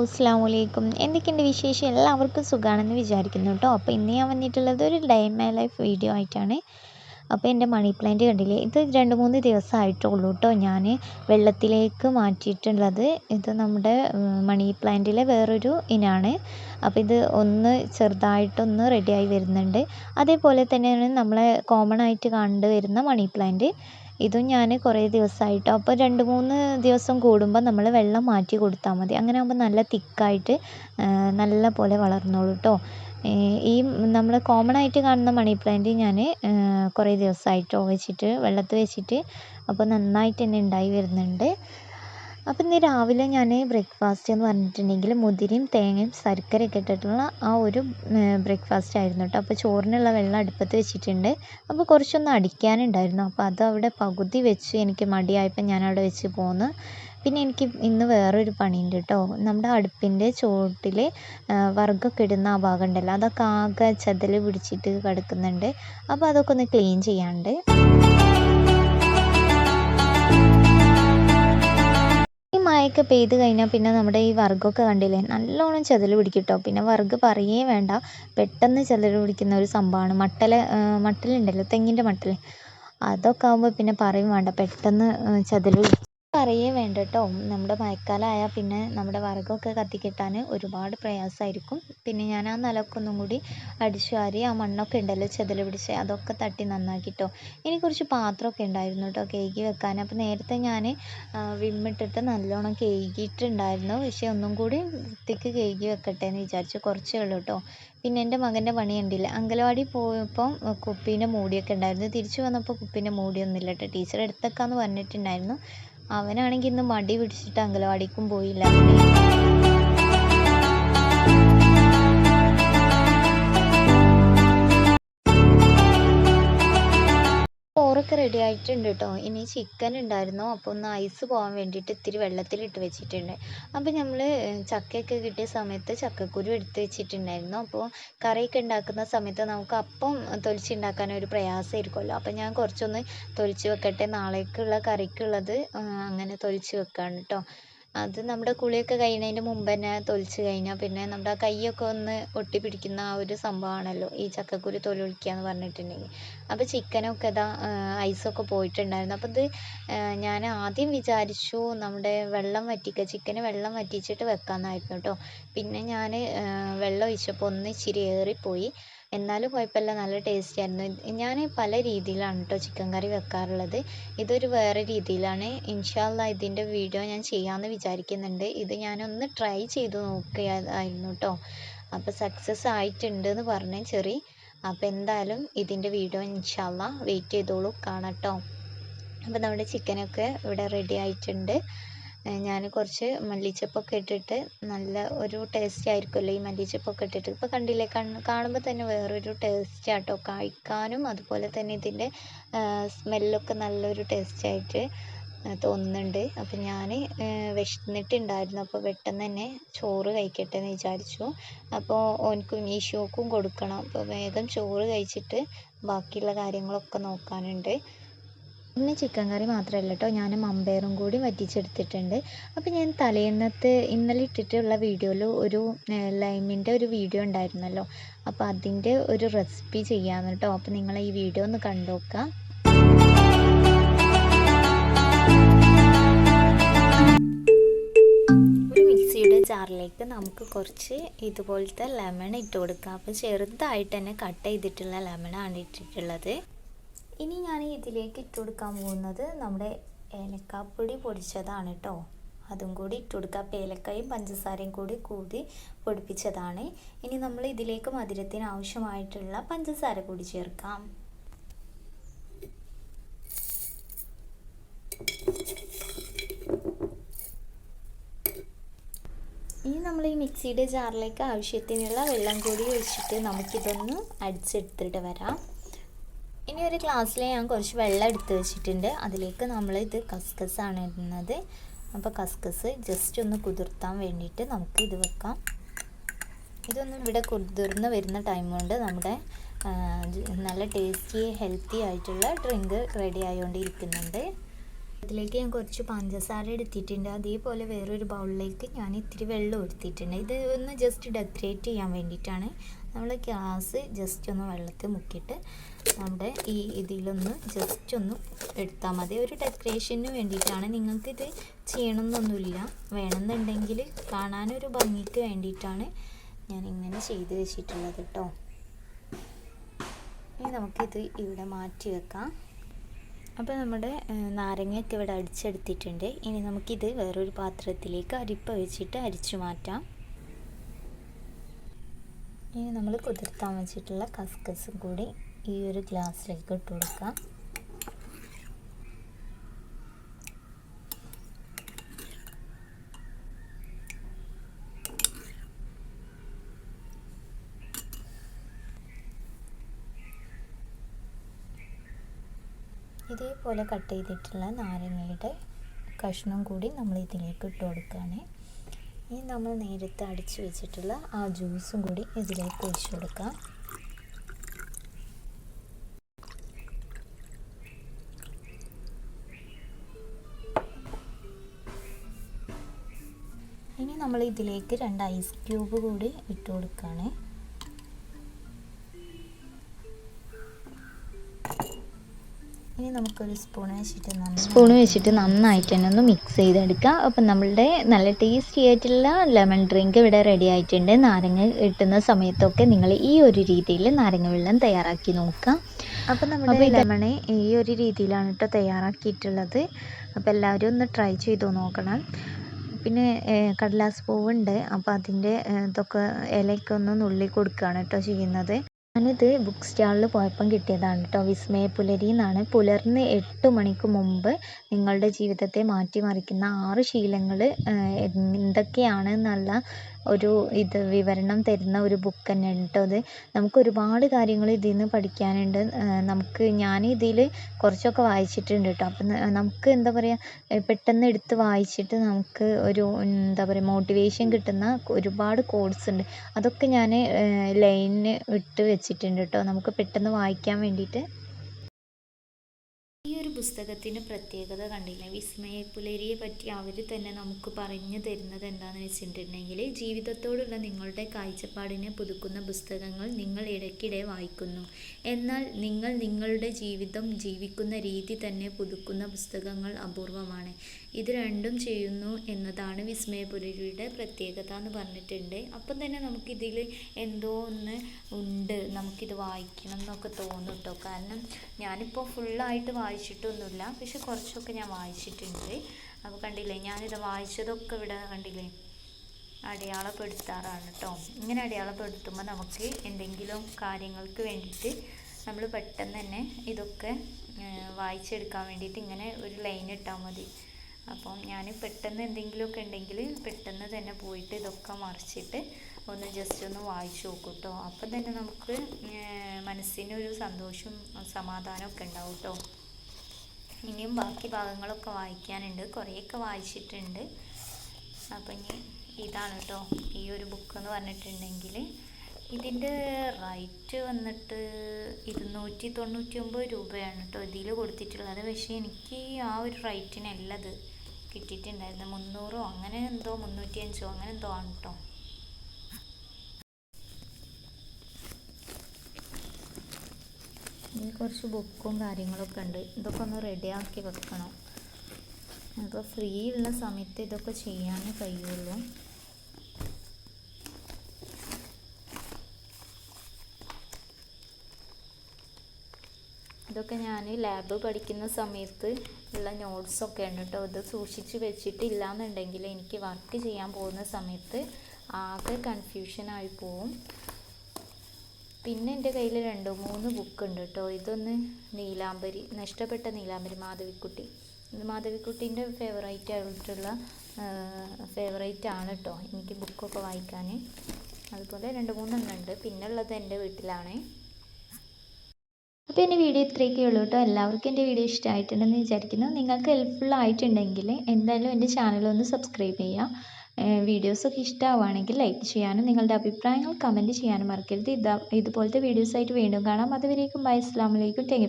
അസ്സാം വലൈക്കും എന്തൊക്കെയുണ്ട് വിശേഷം? എല്ലാവർക്കും സുഖമാണെന്ന് വിചാരിക്കുന്നു കേട്ടോ. അപ്പോൾ ഇന്ന് ഞാൻ വന്നിട്ടുള്ളത് ഒരു ഡേ മൈ ലൈഫ് വീഡിയോ ആയിട്ടാണ്. അപ്പോൾ എന്റെ മണി പ്ലാന്റ് കണ്ടില്ലേ? ഇത് രണ്ട് മൂന്ന് ദിവസമായിട്ടുള്ളൂ കേട്ടോ ഞാൻ വെള്ളത്തിലേക്ക് മാറ്റിയിട്ടുള്ളത്. ഇത് നമ്മുടെ മണി പ്ലാന്റിലെ വേറൊരു ഇനാണ്. അപ്പോൾ ഇത് ഒന്ന് ചെറുതായിട്ടൊന്ന് റെഡിയായി വരുന്നുണ്ട്. അതേപോലെ തന്നെയാണ് നമ്മളെ കോമൺ ആയിട്ട് കണ്ടുവരുന്ന മണി പ്ലാന്റ് ഇതും ഞാൻ കുറേ ദിവസമായിട്ടോ അപ്പോൾ രണ്ട് മൂന്ന് ദിവസം കൂടുമ്പോൾ നമ്മൾ വെള്ളം മാറ്റി കൊടുത്താൽ മതി. അങ്ങനെ ആകുമ്പോൾ നല്ല തിക്കായിട്ട് നല്ല പോലെ വളർന്നോളും കേട്ടോ ഈ നമ്മൾ കോമൺ ആയിട്ട് കാണുന്ന മണി പ്ലാന്റ് ഞാൻ കുറേ ദിവസമായിട്ടോ വെച്ചിട്ട് വെള്ളത്തിൽ വെച്ചിട്ട് അപ്പോൾ നന്നായിട്ട് തന്നെ ഉണ്ടായി വരുന്നുണ്ട്. അപ്പം ഇന്ന് രാവിലെ ഞാൻ ബ്രേക്ക്ഫാസ്റ്റ് എന്ന് പറഞ്ഞിട്ടുണ്ടെങ്കിൽ മുതിരയും തേങ്ങയും ശർക്കരയൊക്കെ ഇട്ടിട്ടുള്ള ആ ഒരു ബ്രേക്ക്ഫാസ്റ്റ് ആയിരുന്നു കേട്ടോ. അപ്പോൾ ചോറിനുള്ള വെള്ളം അടുപ്പത്ത് വെച്ചിട്ടുണ്ട്. അപ്പോൾ കുറച്ചൊന്ന് അടിക്കാനുണ്ടായിരുന്നു. അപ്പോൾ അത് അവിടെ പകുതി വെച്ച് എനിക്ക് മടിയായപ്പോൾ ഞാൻ അവിടെ വെച്ച് പോന്ന്. പിന്നെ എനിക്ക് ഇന്ന് വേറൊരു പണിയുണ്ട് കേട്ടോ. നമ്മുടെ അടുപ്പിന്റെ ചുവട്ടിൽ വർഗമൊക്കെ ഇടുന്ന ആ ഭാഗം ഉണ്ടല്ലോ അതൊക്കെ ആകെ ചതൽ പിടിച്ചിട്ട് കിടക്കുന്നുണ്ട്. അപ്പോൾ അതൊക്കെ ഒന്ന് ക്ലീൻ ചെയ്യാണ്ട് മഴയൊക്കെ പെയ്ത് കഴിഞ്ഞാൽ പിന്നെ നമ്മുടെ ഈ വർഗമൊക്കെ കണ്ടില്ലേ? നല്ലോണം ചെതൽ പിടിക്കും കേട്ടോ പിന്നെ വർഗ് പറയേ വേണ്ട. പെട്ടെന്ന് ചെതൽ പിടിക്കുന്ന ഒരു സംഭവമാണ്. മട്ടല മട്ടലുണ്ടല്ലോ തെങ്ങിന്റെ മട്ടൽ അതൊക്കെ ആകുമ്പോൾ പിന്നെ പറയും വേണ്ട. പെട്ടെന്ന് ചെതൽ പറയേ വേണ്ട കേട്ടോ നമ്മുടെ മഴക്കാലമായാൽ പിന്നെ നമ്മുടെ വിറകൊക്കെ കത്തിക്കിട്ടാൻ ഒരുപാട് പ്രയാസമായിരിക്കും. പിന്നെ ഞാൻ ആ നിലക്കൊന്നും കൂടി അടിച്ചു വാരി ആ മണ്ണൊക്കെ ഉണ്ടല്ലോ ചെതൽ പിടിച്ച് അതൊക്കെ തട്ടി നന്നാക്കിട്ടോ. ഇനി കുറച്ച് പാത്രമൊക്കെ ഉണ്ടായിരുന്നു കേട്ടോ കഴുകി വെക്കാൻ. അപ്പോൾ നേരത്തെ ഞാൻ വിമ്മിട്ടിട്ട് നല്ലോണം കഴുകിയിട്ടുണ്ടായിരുന്നു. പക്ഷേ ഒന്നും കൂടി വൃത്തിക്ക് കഴുകി വെക്കട്ടെ എന്ന് വിചാരിച്ചു. കുറച്ചേ ഉള്ളൂ കേട്ടോ. പിന്നെ എന്റെ മകന്റെ പണി കണ്ടില്ല. അങ്കലവാടി പോയപ്പോൾ കുപ്പീന്റെ മൂടിയൊക്കെ ഉണ്ടായിരുന്നു. തിരിച്ചു വന്നപ്പോൾ കുപ്പീന്റെ മൂടിയൊന്നുമില്ല കേട്ടോ. ടീച്ചർ എടുത്തേക്കാന്ന് പറഞ്ഞിട്ടുണ്ടായിരുന്നു. അവനാണെങ്കിൽ ഇന്ന് മടി പിടിച്ചിട്ട് അംഗനവാടിക്കും പോയില്ല. ചോറൊക്കെ റെഡി ആയിട്ടുണ്ട് കേട്ടോ ഇനി ചിക്കൻ ഉണ്ടായിരുന്നു അപ്പോൾ ഒന്ന് ഐസ് പോകാൻ വേണ്ടിയിട്ട് ഇത്തിരി വെള്ളത്തിലിട്ട് വെച്ചിട്ടുണ്ട്. അപ്പോൾ നമ്മൾ ചക്കയൊക്കെ കിട്ടിയ സമയത്ത് ചക്കക്കുരു എടുത്ത് വെച്ചിട്ടുണ്ടായിരുന്നു. അപ്പോൾ കറിയൊക്കെ ഉണ്ടാക്കുന്ന സമയത്ത് നമുക്ക് അപ്പം തൊലിച്ചുണ്ടാക്കാൻ ഒരു പ്രയാസമായിരിക്കുമല്ലോ. അപ്പോൾ ഞാൻ കുറച്ചൊന്ന് തൊലിച്ച് വെക്കട്ടെ. നാളേക്കുള്ള കറിക്കുള്ളത് അങ്ങനെ തൊലിച്ച് വെക്കാണ് കേട്ടോ അത് നമ്മുടെ കുളിയൊക്കെ കഴിയുന്നതിന്റെ മുമ്പ് തന്നെ തൊലിച്ച് കഴിഞ്ഞാൽ പിന്നെ നമ്മുടെ കൈയൊക്കെ ഒന്ന് ഒട്ടി പിടിക്കുന്ന ആ ഒരു സംഭവമാണല്ലോ ഈ ചക്കക്കുരു തൊലി എന്ന് പറഞ്ഞിട്ടുണ്ടെങ്കിൽ. അപ്പോൾ ചിക്കനൊക്കെ ഇതാ ഐസൊക്കെ പോയിട്ടുണ്ടായിരുന്നു. അപ്പോൾ ഇത് ഞാൻ ആദ്യം വിചാരിച്ചു നമ്മുടെ വെള്ളം വറ്റിക്കുക ചിക്കന് വെള്ളം വറ്റിച്ചിട്ട് വെക്കാമെന്നായിരുന്നു കേട്ടോ പിന്നെ ഞാൻ വെള്ളം ഒഴിച്ചപ്പോൾ ഒന്ന് ഇച്ചിരി ഏറിപ്പോയി. എന്നാലും കുഴപ്പമില്ല നല്ല ടേസ്റ്റി ആയിരുന്നു. ഞാൻ പല രീതിയിലാണ് കേട്ടോ ചിക്കൻ കറി വെക്കാറുള്ളത്. ഇതൊരു വേറെ രീതിയിലാണ്. ഇൻഷാ ഇതിന്റെ വീഡിയോ ഞാൻ ചെയ്യാമെന്ന് വിചാരിക്കുന്നുണ്ട്. ഇത് ഞാനൊന്ന് ട്രൈ ചെയ്ത് നോക്കിയതായിരുന്നു കേട്ടോ അപ്പോൾ സക്സസ് ആയിട്ടുണ്ട് എന്ന് പറഞ്ഞു ചെറി. അപ്പോൾ എന്തായാലും ഇതിന്റെ വീഡിയോ ഇൻഷാ വെയിറ്റ് ചെയ്തോളൂ കാണാം കേട്ടോ അപ്പോൾ നമ്മുടെ ചിക്കനൊക്കെ ഇവിടെ റെഡി ആയിട്ടുണ്ട്. ഞാൻ കുറച്ച് മല്ലിച്ചപ്പൊക്കെ ഇട്ടിട്ട് നല്ല ഒരു ടേസ്റ്റ് ആയിരിക്കുമല്ലോ ഈ മല്ലിച്ചപ്പൊക്കെ ഇട്ടിട്ട്. ഇപ്പോൾ കണ്ടില്ലേ കാണുമ്പോൾ തന്നെ വേറൊരു ടേസ്റ്റ് ആട്ടോ. കഴിക്കാനും അതുപോലെ തന്നെ ഇതിന്റെ സ്മെല്ലൊക്കെ നല്ലൊരു ടേസ്റ്റ് ആയിട്ട് തോന്നുന്നുണ്ട്. അപ്പം ഞാൻ വിശന്നിട്ടുണ്ടായിരുന്നു. അപ്പോൾ പെട്ടെന്ന് തന്നെ ചോറ് കഴിക്കട്ടെ എന്ന് വിചാരിച്ചു. അപ്പോൾ ഓനിക്കും ഈശോക്കും കൊടുക്കണം. അപ്പോൾ വേഗം ചോറ് കഴിച്ചിട്ട് ബാക്കിയുള്ള കാര്യങ്ങളൊക്കെ നോക്കാനുണ്ട്. പിന്നെ ചിക്കൻ കറി മാത്രമല്ല കേട്ടോ ഞാൻ മമ്പയറും കൂടി വറ്റിച്ചെടുത്തിട്ടുണ്ട്. അപ്പോൾ ഞാൻ തലേന്നത്തെ ഇന്നലെ ഇട്ടിട്ടുള്ള വീഡിയോയിൽ ഒരു ലൈമിന്റെ ഒരു വീഡിയോ ഉണ്ടായിരുന്നല്ലോ. അപ്പോൾ അതിന്റെ ഒരു റെസിപ്പി ചെയ്യാമെന്ന് കേട്ടോ അപ്പോൾ നിങ്ങൾ ഈ വീഡിയോ ഒന്ന് കണ്ടു നോക്കുക നമുക്ക് കുറച്ച് ഇതുപോലത്തെ ലെമൺ ഇട്ട് കൊടുക്കാം. അപ്പോൾ ചെറുതായിട്ട് തന്നെ കട്ട് ചെയ്തിട്ടുള്ള ലെമൺ ലെമണാണ് ഇട്ടിട്ടുള്ളത്. ഇനി ഞാൻ ഇതിലേക്ക് ഇട്ട് കൊടുക്കാൻ പോകുന്നത് നമ്മുടെ ഏലക്കാപ്പൊടി പൊടിച്ചതാണ് കേട്ടോ അതും കൂടി ഇട്ട് കൊടുക്കുക. അപ്പോൾ ഏലക്കായും പഞ്ചസാരയും കൂടി കൂടി പൊടിപ്പിച്ചതാണ്. ഇനി നമ്മൾ ഇതിലേക്ക് മധുരത്തിന് ആവശ്യമായിട്ടുള്ള പഞ്ചസാര കൂടി ചേർക്കാം. ഇനി നമ്മൾ ഈ മിക്സിയുടെ ജാറിലേക്ക് ആവശ്യത്തിനുള്ള വെള്ളം കൂടി ഒഴിച്ചിട്ട് നമുക്കിതൊന്ന് അടിച്ചെടുത്തിട്ട് വരാം. ഇനി ഒരു ഗ്ലാസ്സിൽ ഞാൻ കുറച്ച് വെള്ളം എടുത്ത് വെച്ചിട്ടുണ്ട്. അതിലേക്ക് നമ്മൾ ഇത് കസ്കസാണ് ഇടുന്നത്. അപ്പോൾ കസ്കസ് ജസ്റ്റ് ഒന്ന് കുതിർത്താൻ വേണ്ടിയിട്ട് നമുക്ക് ഇത് വെക്കാം. ഇതൊന്നും ഇവിടെ കുതിർന്ന് വരുന്ന ടൈം കൊണ്ട് നമ്മുടെ നല്ല ടേസ്റ്റി ഹെൽത്തി ആയിട്ടുള്ള ഡ്രിങ്ക് റെഡി ആയിക്കൊണ്ടിരിക്കുന്നുണ്ട് അതിലേക്ക് ഞാൻ കുറച്ച് പഞ്ചസാര എടുത്തിട്ടുണ്ട്. അതേപോലെ വേറൊരു ബൗളിലേക്ക് ഞാൻ ഇത്തിരി വെള്ളം എടുത്തിട്ടുണ്ട് ഇത് ഒന്ന് ജസ്റ്റ് ഡെക്കറേറ്റ് ചെയ്യാൻ വേണ്ടിയിട്ടാണ്. നമ്മൾ ഗ്യാസ് ജസ്റ്റ് ഒന്ന് വെള്ളത്തിൽ മുക്കിയിട്ട് നമ്മുടെ ഈ ഇതിലൊന്ന് ജസ്റ്റ് ഒന്ന് എടുത്താൽ മതി. ഒരു ഡെക്കറേഷന് വേണ്ടിയിട്ടാണ്. നിങ്ങൾക്കിത് ചെയ്യണമെന്നൊന്നുമില്ല. വേണമെന്നുണ്ടെങ്കിൽ കാണാനൊരു ഭംഗിക്ക് വേണ്ടിയിട്ടാണ് ഞാൻ ഇങ്ങനെ ചെയ്ത് വെച്ചിട്ടുള്ളത് കേട്ടോ. ഇനി നമുക്കിത് ഇവിടെ മാറ്റി വെക്കാം. അപ്പോൾ നമ്മുടെ നാരങ്ങയൊക്കെ ഇവിടെ അടിച്ചെടുത്തിട്ടുണ്ട്. ഇനി നമുക്കിത് വേറൊരു പാത്രത്തിലേക്ക് അരിപ്പ വെച്ചിട്ട് അരിച്ചു മാറ്റാം. ഇനി നമ്മൾ കുതിർത്താൻ വെച്ചിട്ടുള്ള കസ്കസും കൂടി ഈ ഒരു ഗ്ലാസ്സിലേക്ക് ഇട്ട് കൊടുക്കാം. ഇതേപോലെ കട്ട് ചെയ്തിട്ടുള്ള നാരങ്ങയുടെ കഷ്ണം കൂടി നമ്മൾ ഇതിലേക്ക് ഇട്ട് കൊടുക്കുകയാണ്. ഇനി നമ്മൾ നേരത്തെ അടിച്ചു വെച്ചിട്ടുള്ള ആ ജ്യൂസും കൂടി ഇതിലേക്ക് ഒഴിച്ചു കൊടുക്കാം. ഇനി നമ്മൾ ഇതിലേക്ക് രണ്ട് ഐസ് ക്യൂബ് കൂടി ഇട്ട് കൊടുക്കുകയാണ്. നമുക്കൊരു സ്പൂൺ വെച്ചിട്ട് സ്പൂൺ വെച്ചിട്ട് നന്നായിട്ട് തന്നെ ഒന്ന് മിക്സ് ചെയ്തെടുക്കുക അപ്പം നമ്മളുടെ നല്ല ടേസ്റ്റി ആയിട്ടുള്ള ലെമൺ ഡ്രിങ്ക് ഇവിടെ റെഡി ആയിട്ടുണ്ട്. നാരങ്ങ കിട്ടുന്ന സമയത്തൊക്കെ നിങ്ങൾ ഈ ഒരു രീതിയിൽ നാരങ്ങ വെള്ളം തയ്യാറാക്കി നോക്കുക അപ്പം നമ്മുടെ ലെമണ് ഈ ഒരു രീതിയിലാണ് കേട്ടോ തയ്യാറാക്കിയിട്ടുള്ളത്. അപ്പോൾ എല്ലാവരും ഒന്ന് ട്രൈ ചെയ്തു നോക്കണം. പിന്നെ കടലാസ് പൂവുണ്ട്. അപ്പോൾ അതിന്റെ ഇതൊക്കെ ഇലയൊക്കെ ഒന്ന് നുള്ളി കൊടുക്കുകയാണ് കേട്ടോ ചെയ്യുന്നത്. ഞാനിത് ബുക്ക് സ്റ്റാളിൽ പോയപ്പം കിട്ടിയതാണ് കേട്ടോ വിസ്മയ പുലരി എന്നാണ് പുലർന്ന് എട്ട് മണിക്ക് മുമ്പ് നിങ്ങളുടെ ജീവിതത്തെ മാറ്റിമറിക്കുന്ന ആറ് ശീലങ്ങൾ എന്തൊക്കെയാണ് എന്നുള്ള ഒരു ഇത് വിവരണം തരുന്ന ഒരു ബുക്ക് തന്നെയാണ് കേട്ടോ അത്. നമുക്ക് ഒരുപാട് കാര്യങ്ങൾ ഇതിൽ നിന്ന് പഠിക്കാനുണ്ട് നമുക്ക് ഞാൻ ഇതിൽ കുറച്ചൊക്കെ വായിച്ചിട്ടുണ്ട് കേട്ടോ അപ്പം നമുക്ക് എന്താ പറയുക പെട്ടെന്ന് എടുത്ത് വായിച്ചിട്ട് നമുക്ക് ഒരു എന്താ പറയുക മോട്ടിവേഷൻ കിട്ടുന്ന ഒരുപാട് കോഡ്സ് ഉണ്ട്. അതൊക്കെ ഞാൻ ലൈനിന് ഇട്ട് വെച്ചിട്ടുണ്ട് കേട്ടോ നമുക്ക് പെട്ടെന്ന് വായിക്കാൻ വേണ്ടിയിട്ട്. ഈ ഒരു പുസ്തകത്തിന്റെ പ്രത്യേകത കണ്ടില്ല. വിസ്മയപ്പുലരിയെ പറ്റി അവർ തന്നെ നമുക്ക് പറഞ്ഞു തരുന്നത് എന്താണെന്ന് വെച്ചിട്ടുണ്ടെങ്കിൽ ജീവിതത്തോടുള്ള നിങ്ങളുടെ കാഴ്ചപ്പാടിനെ പുതുക്കുന്ന പുസ്തകങ്ങൾ നിങ്ങൾ ഇടയ്ക്കിടെ വായിക്കുന്നു. എന്നാൽ നിങ്ങൾ നിങ്ങളുടെ ജീവിതം ജീവിക്കുന്ന രീതി തന്നെ പുതുക്കുന്ന പുസ്തകങ്ങൾ അപൂർവമാണ്. ഇത് രണ്ടും ചെയ്യുന്നു എന്നതാണ് വിസ്മയപുരിയുടെ പ്രത്യേകത എന്ന് പറഞ്ഞിട്ടുണ്ട്. അപ്പം തന്നെ നമുക്കിതിൽ എന്തോ ഒന്ന് ഉണ്ട്. നമുക്കിത് വായിക്കണം എന്നൊക്കെ തോന്നും കേട്ടോ കാരണം ഞാനിപ്പോൾ ഫുള്ളായിട്ട് വായിച്ചിട്ടൊന്നുമില്ല. പക്ഷെ കുറച്ചൊക്കെ ഞാൻ വായിച്ചിട്ടുണ്ട്. അപ്പോൾ കണ്ടില്ലേ ഞാനിത് വായിച്ചതൊക്കെ ഇവിടെ കണ്ടില്ലേ അടയാളപ്പെടുത്താറാണ് കേട്ടോ ഇങ്ങനെ അടയാളപ്പെടുത്തുമ്പോൾ നമുക്ക് എന്തെങ്കിലും കാര്യങ്ങൾക്ക് വേണ്ടിയിട്ട് നമ്മൾ പെട്ടെന്ന് തന്നെ ഇതൊക്കെ വായിച്ചെടുക്കാൻ വേണ്ടിയിട്ട് ഇങ്ങനെ ഒരു ലൈൻ ഇട്ടാൽ മതി. അപ്പം ഞാൻ പെട്ടെന്ന് എന്തെങ്കിലുമൊക്കെ ഉണ്ടെങ്കിൽ പെട്ടെന്ന് തന്നെ പോയിട്ട് ഇതൊക്കെ മറിച്ചിട്ട് ഒന്ന് ജസ്റ്റ് ഒന്ന് വായിച്ചു നോക്കും കേട്ടോ അപ്പം തന്നെ നമുക്ക് മനസ്സിനൊരു സന്തോഷവും സമാധാനമൊക്കെ ഉണ്ടാവും കേട്ടോ ഇനിയും ബാക്കി ഭാഗങ്ങളൊക്കെ വായിക്കാനുണ്ട്. കുറേയൊക്കെ വായിച്ചിട്ടുണ്ട്. അപ്പം ഇനി ഇതാണ് കേട്ടോ ഈ ഒരു ബുക്ക് എന്ന് പറഞ്ഞിട്ടുണ്ടെങ്കിൽ ഇതിന്റെ റേറ്റ് വന്നിട്ട് ഇരുന്നൂറ്റി തൊണ്ണൂറ്റി ഒമ്പത് രൂപയാണ് കേട്ടോ ഇതിൽ കൊടുത്തിട്ടുള്ളത്. പക്ഷേ എനിക്ക് ആ ഒരു റേറ്റിനല്ല ഇത് കിട്ടിയിട്ടുണ്ടായിരുന്നു മുന്നൂറോ അങ്ങനെ എന്തോ മുന്നൂറ്റി അഞ്ചോ അങ്ങനെ എന്തോ ആണ് കേട്ടോ. ഇതിൽ കുറച്ച് ബുക്കും കാര്യങ്ങളൊക്കെ ഉണ്ട്. ഇതൊക്കെ ഒന്ന് റെഡിയാക്കി വെക്കണം. അപ്പോൾ ഫ്രീ ഉള്ള സമയത്ത് ഇതൊക്കെ ചെയ്യാനേ കഴിയുള്ളൂ. ഇതൊക്കെ ഞാൻ ലാബ് പഠിക്കുന്ന സമയത്ത് ഉള്ള നോട്ട്സൊക്കെ ഉണ്ട് കേട്ടോ ഇത് സൂക്ഷിച്ച് വെച്ചിട്ടില്ല എന്നുണ്ടെങ്കിൽ എനിക്ക് വർക്ക് ചെയ്യാൻ പോകുന്ന സമയത്ത് ആകെ കൺഫ്യൂഷനായി പോവും. പിന്നെ എന്റെ കയ്യിൽ രണ്ടോ മൂന്ന് ബുക്ക് ഉണ്ട് കേട്ടോ ഇതൊന്ന് നീലാംബരി നഷ്ടപ്പെട്ട നീലാംബരി മാധവിക്കുട്ടി. മാധവിക്കുട്ടീന്റെ ഫേവറേറ്റ് ആയിട്ടുള്ള ഫേവറേറ്റ് ആണ് കേട്ടോ എനിക്ക് ബുക്കൊക്കെ വായിക്കാൻ. അതുപോലെ രണ്ട് മൂന്നെണ്ണം ഉണ്ട്. പിന്നെ ഉള്ളത് എന്റെ വീട്ടിലാണ്. അപ്പോൾ എന്റെ വീഡിയോ ഇത്രയൊക്കെ ഉള്ളൂ കേട്ടോ. എല്ലാവർക്കും എന്റെ വീഡിയോ ഇഷ്ടമായിട്ടുണ്ടെന്ന് വിചാരിക്കുന്നു. നിങ്ങൾക്ക് ഹെൽപ്ഫുൾ ആയിട്ടുണ്ടെങ്കിൽ എന്തായാലും എന്റെ ചാനൽ ഒന്ന് സബ്സ്ക്രൈബ് ചെയ്യുക. വീഡിയോസൊക്കെ ഇഷ്ടമാവുകയാണെങ്കിൽ ലൈക്ക് ചെയ്യാനും നിങ്ങളുടെ അഭിപ്രായങ്ങൾ കമന്റ് ചെയ്യാനും മറക്കരുത്. ഇതാ ഇതുപോലത്തെ വീഡിയോസായിട്ട് വീണ്ടും കാണാം. അതുവരേക്കും ബൈ അസ്സാം ടേക്ക് താങ്ക്